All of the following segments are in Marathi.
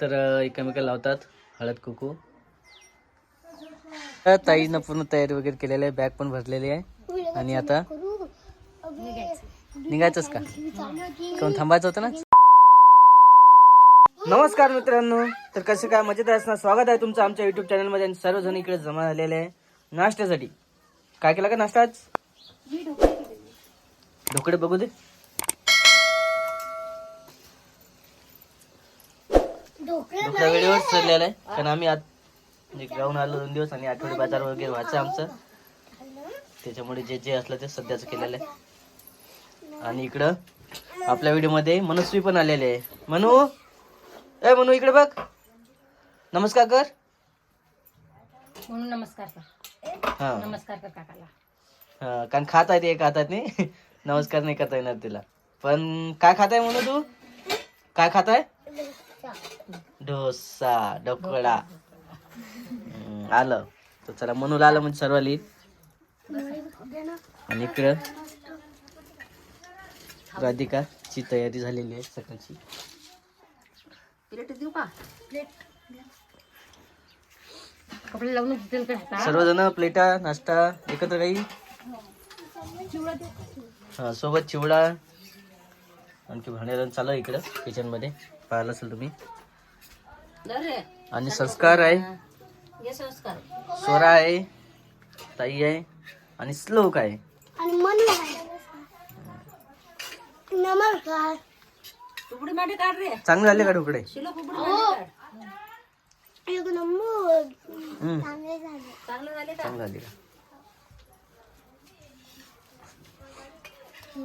तर अं, एकमेकाला लावतात हळद कुकू. तर ताईनं पूर्ण तयारी वगैरे केलेली आहे बॅग पण भरलेली आहे. आणि आता? निघायचंच का? कोण थांबायचं होतं ना? नमस्कार मित्रांनो तर कसं काय मजेत असणार स्वागत आहे तुमचं आमच्या युट्यूब चॅनलमध्ये आणि सर्वजण इकडे जमा झालेले आहे नाश्त्यासाठी. काय केला का नाश्ता आज? ढोकळे बघू दे. ठरलेला आहे. कारण आम्ही आज म्हणजे जाऊन आलो दोन दिवस आणि आठवडी बाजार वगैरे व्हायचं आमचं. त्याच्यामुळे जे जे असलं ते सध्याच केलेलं आहे. आणि इकडं आपल्या व्हिडिओमध्ये मनस्वी पण आलेले आहे. मनू? ए मनू इकडे बघ. नमस्कार कर. म्हणून नमस्कार कर. हा. नमस्कार कर काकाला. हा, कारण खात आहे ते एक हातात नाही. नमस्कार नाही करता येणार तिला. पण काय खात आहे म्हणू तू? काय खात आहे डोसा ढोकळा. आलं. तर चला मनूला आलं म्हणजे सर्व लिहित आणि इकडं राधिकाची तयारी झालेली आहे सकाळची. कपडे लावून? सर्वजण प्लेटा नाश्ता एकत्र काही? हा सोबत चिवडा आणखी भांड्याला चालू आहे इकडं किचनमध्ये. पाहिलं असेल तुम्ही. आणि संस्कार आहे. स्वरा आहे ताई आहे आणि श्लोक आहे. आणि मनू नमस्कार कुबडी मांडी काढ रे. चांगले झाले का चांगले झाले. चांगलं झाले का? चांगले झाले का?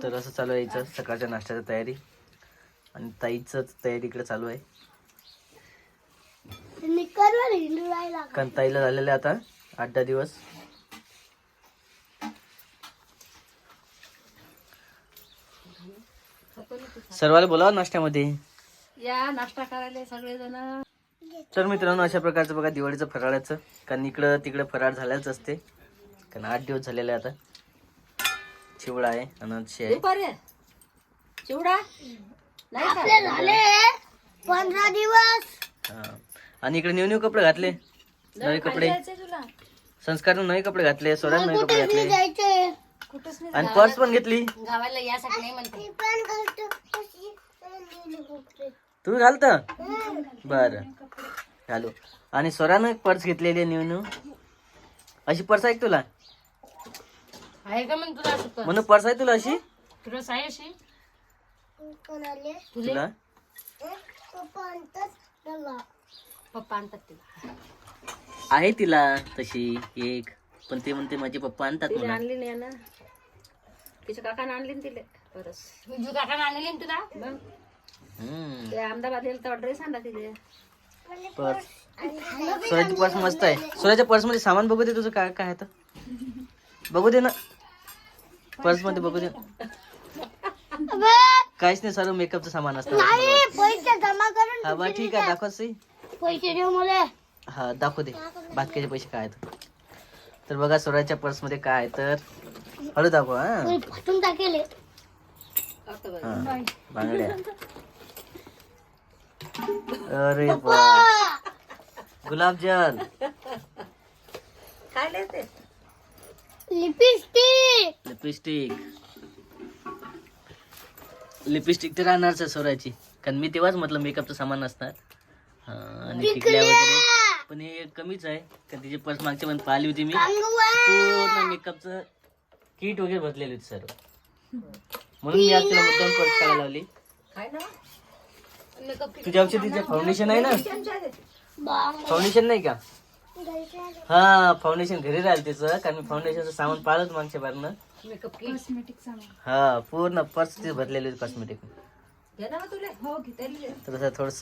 तर असं चालू आहे याचं सकाळच्या नाश्त्याची तयारी. आणि ताईच तयारी इकडे चालू आहे. कारण ताईला झालेलं आहे आता आठ दहा दिवस. सर्वाला बोलावं नाश्त्यामध्ये? या नाश्ता करायला सगळेजण. तर मित्रांनो अशा प्रकारचं बघा दिवाळीचं फराळाचं. कारण इकडं तिकडं फराळ झाल्याच असते. कारण आठ दिवस झालेले आहे आता. चिवडा आहे अनारशी आहे. चिवडा? आपले झाले. पंधरा दिवस. हा. आणि इकडे न्यू न्यू कपडे घातले? नवे कपडे? संस्कारनं नवे कपडे घातले स्वरानं नवे कपडे घातले. जायचे. कुठंच नाही आणि पर्स पण घेतली. गावाला यासाठी नाही म्हणते. मी पण घालतो. कशी गेली कपडे. तुम्ही घालत? बर. घालू. आणि स्वरानं एक पर्स घेतलेली आहे न्यू न्यू. अशी पर्स आहे का तुला? आहे का मग तुला असं म्हणून पर्स आहे तुला अशी? तुला आहे अशी? कोणाले? तुला? पप्पा आणतात डबा. पप्पा आणतात तिला. आहे तिला तशी एक पण ते म्हणते माझे पप्पा आणतात तिला म्हणा आणली नाही ना. तिच्या काकाने आणली ना तिला. परस विजू काकाने आणली ना तुला? मग? हम्म. ते अहमदाबाद गेलं तर ड्रेस आणला तिथे पर्स स्वराची पर्स मस्त आहे. स्वराच्या पर्समध्ये सामान बघू दे तुझं काय काय आहे तर. बघू दे ना. पर्समध्ये बघू दे. अबे, काहीच नाही सर्व मेकअपचं सामान असतं नाही पैसे जमा करून हा बा ठीक आहे दाखव सी. पैसे देऊ मला. हा दाखव दे. बाकीचे पैसे काय आहेत? तर बघा स्वराच्या पर्समध्ये काय आहे तर. हळू दाखव हा. फाटून टाकेले. हा, बांगड्या. अरे काय लिहिते लिपस्टिक लिपस्टिक लिपस्टिक तर राहणारच आहे स्वराची. कारण मी तेव्हाच म्हटलं मेकअपचं सामान असणार. हा, आणि टिकल्या वगैरे. पण हे कमीच आहे कारण तिची पर्स मागच्या पण पाहिली होती मी. पूर्ण मेकअपचं किट वगैरे भरलेली होती सर्व. म्हणून मी आज तिला मुद्दाम पर्स काढायला लावली. काय ना मेकअप तुझ्या औषधीचे फाउंडेशन आहे ना? फाउंडेशन नाही का? हा फाउंडेशन घरी राहिलं तिचं. कारण मी फाउंडेशनचं सामान पाहिलंच मागच्या बारनं. Makeup kit. हा पूर्ण पर्स ते भरलेली कॉस्मेटिक घे ना मग तुला. हो तर असं थोडस.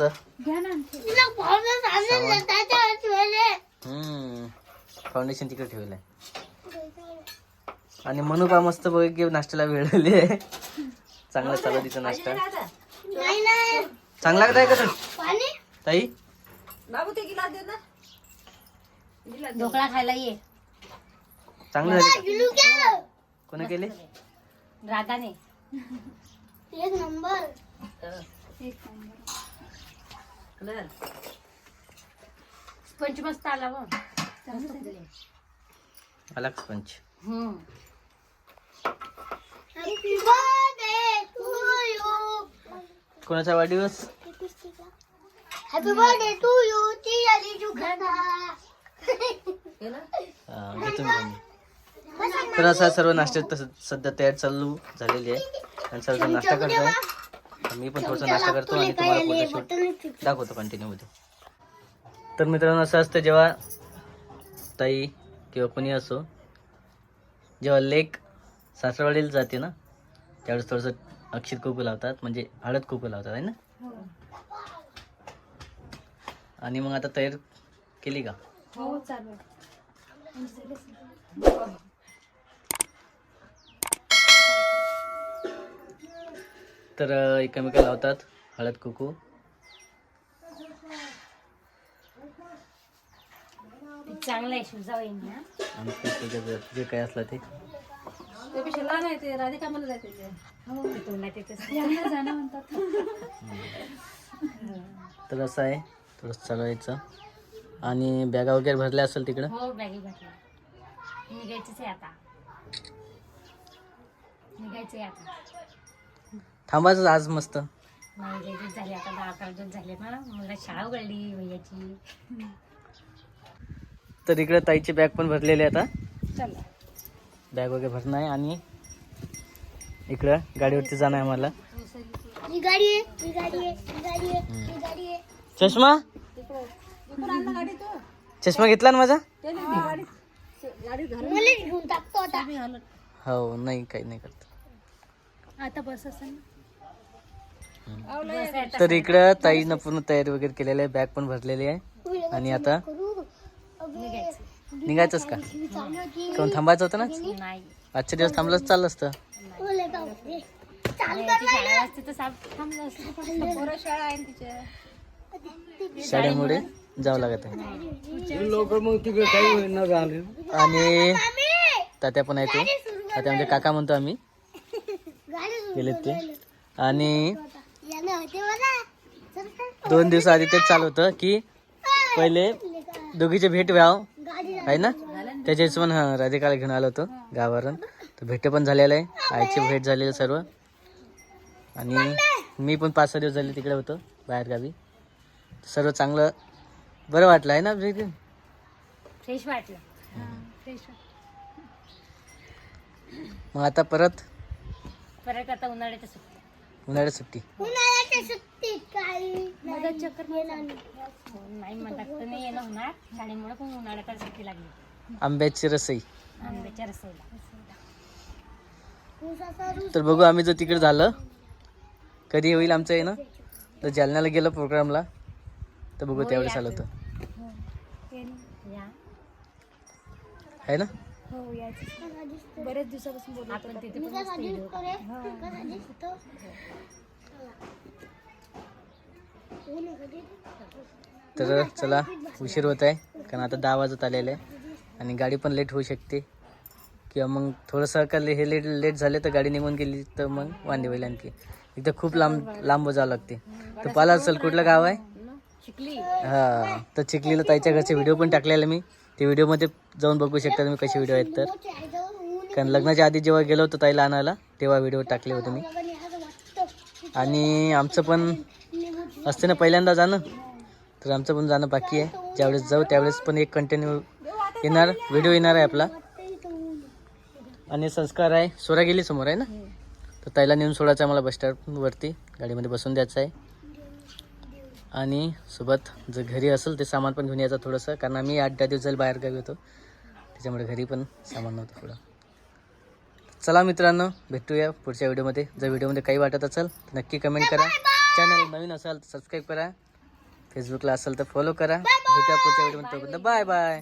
फाउंडेशन तिकडे ठेवलंय. आणि म्हणू का मस्त बघ की नाश्त्याला वेळवली आहे. चांगला चालू तिचा नाश्ता. नाही नाही चांगला लागत आहे का तो? ताई? बाबू ते गिलास दे ना. ढोकळा खायला ये. चांगलं झालं का गिलू. घ्या कोणा केले राधाने. एक नंबर. कलर स्पंच मस्त आला व आला स्पंच. कोणाचा वाढदिवस? Happy birthday to you. ती आली तर असा सर्व नाश्त्यात तसं सध्या तयार चालू झालेली आहे. आणि सर्व नाश्ता करतो मी पण थोडासा नाश्ता करतो आणि तुम्हाला फोटोशूट दाखवतो कंटिन्यू मध्ये. तर मित्रांनो असं असतं जेव्हा ताई किंवा कोणी असो जेव्हा लेक सासरवाडीला जाते ना त्यावेळेस थोडंसं अक्षित कुकू लावतात म्हणजे हळद कुकू लावतात आहे ना? आणि मग आता तयार केली का? हो चालू तर अं, एकमेकाला लावतात हळद कुकू. चांगलं आहे जे- काही असलं ते. त्यापेक्षा लहान आहे ते राधिका मला जाते ते. हो जाणं म्हणतात. तर असं आहे. थोडंसं चालवायचं. आणि बॅगा वगैरे भरल्या असेल तिकडं? हो बॅगी भरल्या. निघायचंच आहे आता. निघायचंय आता. थांबायचं आज मस्त. नाही लय दिवस झाले आता दहा अकरा दिवस झाले ना. मला शाळा उघडली भैयाची तर इकडे ताईची बॅग पण भरलेली आहे आता चला. बॅग वगैरे भरणं आहे आणि इकडं गाडीवरती जाणं आहे मला ही गाडी आहे ही गाडी आहे ही गाडी आहे ही गाडी आहे. चष्मा? चष्मा घेतला ना माझा? मला घेऊन टाकतो आता. हो नाही काही नाही करत. आता बस असेल तर इकडं ताईनं पूर्ण तयारी वगैरे केलेली आहे बॅग पण भरलेली आहे. आणि आता निघायचंच का? कोण थांबायचं होतं ना? आजच्या दिवस थांबलंच चाललं असतं. शाळेमुळे जावं लागत आहे. आणि तात्या पण आहेत ते. तात्या म्हणजे काका म्हणतो आम्ही. गेलेत ते. आणि दोन दिवस आधी तेच चालू होतं की पहिले दोघीचे भेट व्हाव. आहे ना? त्याच्या हिशोबान हा राधिकाला घेऊन आलो होतो गावावरून. तर भेट पण झालेलं आहे. आईची भेट झालेली सर्व. आणि मी पण पाच सहा दिवस झाले तिकडे होतो बाहेर गावी. सर्व चांगलं बरं वाटलं आहे ना? फ्रेश वाटलं. फ्रेश मग आता परत? परत आता उन्हाळ्याच्या सुट्टी. उन्हाळ्यात सुट्टी. उन्हाळ्याच्या सुट्टीत काही मदत चक्कर नाही म्हणतात तर नाही येणं होणार शाळेमुळे पण उन्हाळ्यात सुट्टी लागली. आंब्याची रसई. आंब्याच्या रसईला. तर बघू आम्ही जर तिकडे झालं कधी होईल आमचं येणं? तर जालन्याला गेलं प्रोग्रामला. तर बघू त्यावेळेस आलं होतं. या. आहे ना? हो यायचं बरेच दिवसापासून बोलतो आपण तिथे पण मस्त व्हिडिओ तर चला उशीर होत आहे कारण आता दहा वाजत आलेलं आहे आणि गाडी पण लेट होऊ शकते. किंवा मग थोडंसं का हे लेट लेट झाले तर गाडी निघून गेली तर मग वांदे होईल आणखी. इथं खूप लांब लांब जावं लागते. तर पाला असेल कुठलं गाव आहे? हा तर चिखलीला ताईच्या घरचे व्हिडिओ पण टाकलेले मी. ते व्हिडिओमध्ये जाऊन बघू शकता तुम्ही कसे व्हिडिओ आहेत तर. कारण लग्नाच्या आधी जेव्हा गेलो होतो ताईला आणायला तेव्हा व्हिडिओ टाकले होते मी. आणि आमचं पण असते ना पहिल्यांदा जाणं तर आमचं पण जाणं बाकी आहे. ज्यावेळेस जाऊ त्यावेळेस पण एक कंटिन्यू येणार व्हिडिओ येणार आहे आपला. आणि संस्कार आहे. सोरा गेली समोर आहे ना? तर ताईला नेऊन सोडायचं आहे मला बस स्टँडवरती गाडीमध्ये बसून द्यायचं आहे. आणि सोबत जर घरी असेल ते सामान पण घेऊन यायचं थोडंसं कारण आम्ही आठ दहा दिवस बाहेर गावी होतो. त्याच्यामुळे घरी पण सामान नव्हतं थोडं. चला मित्रांनो भेटूया पुढच्या व्हिडिओमध्ये. जर व्हिडिओमध्ये काही वाटत असेल तर नक्की कमेंट करा. चॅनल नवीन असाल तर सबस्क्राईब करा. फेसबुकला असेल तर फॉलो करा. भेटूया पुढच्या व्हिडिओमध्ये तोपर्यंत. Bye bye